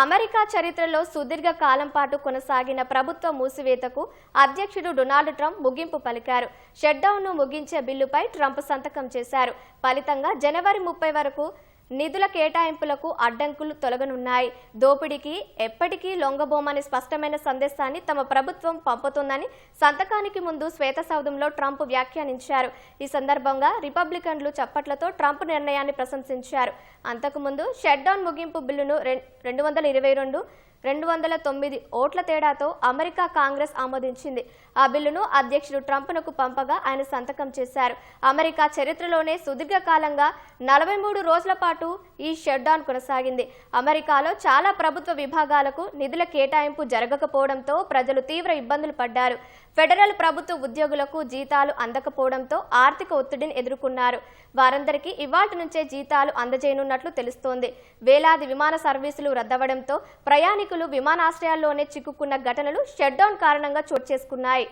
America చరిత్రలో సుదీర్ఘ కాలం పాటు కొనసాగిన ప్రభుత్వ మూసివేతకు అధ్యక్షుడు డొనాల్డ్ ట్రంప్ ముగింపు పలికారు. షట్డౌన్ను ముగించే బిల్లుపై ట్రంప్ సంతకం చేశారు. ఫలితంగా జనవరి ముప్పై వరకు నిధుల కేటాయింపులకు అడ్డంకులు తొలగనున్నాయి. దోపిడీకి ఎప్పటికీ లొంగబోమని స్పష్టమైన సందేశాన్ని తమ ప్రభుత్వం పంపుతుందని సంతకానికి ముందు శ్వేతసౌధంలో ట్రంప్ వ్యాఖ్యానించారు. ఈ సందర్భంగా రిపబ్లికన్లు చప్పట్లతో ట్రంప్ నిర్ణయాన్ని ప్రశంసించారు. అంతకుముందు షట్డౌన్ ముగింపు బిల్లును రెండు వందల ఇరవై రెండు రెండు వందల తొమ్మిది ఓట్ల తేడాతో అమెరికా కాంగ్రెస్ ఆమోదించింది. ఆ బిల్లును అధ్యక్షుడు ట్రంప్నకు పంపగా ఆయన సంతకం చేశారు. అమెరికా చరిత్రలోనే సుదీర్ఘకాలంగా నలభై మూడు రోజుల పాటు పాటు ఈ షట్డౌన్ కొనసాగింది. అమెరికాలో చాలా ప్రభుత్వ విభాగాలకు నిధుల కేటాయింపు జరగకపోవడంతో ప్రజలు తీవ్ర ఇబ్బందులు పడ్డారు. ఫెడరల్ ప్రభుత్వ ఉద్యోగులకు జీతాలు అందకపోవడంతో ఆర్థిక ఒత్తిడిని ఎదుర్కొన్నారు. వారందరికీ ఇవాటి నుంచే జీతాలు అందజేయనున్నట్లు తెలుస్తోంది. వేలాది విమాన సర్వీసులు రద్దవడంతో ప్రయాణికులు విమానాశ్రయాల్లోనే చిక్కుకున్న ఘటనలు షట్డౌన్ కారణంగా చోటు చేసుకున్నాయి.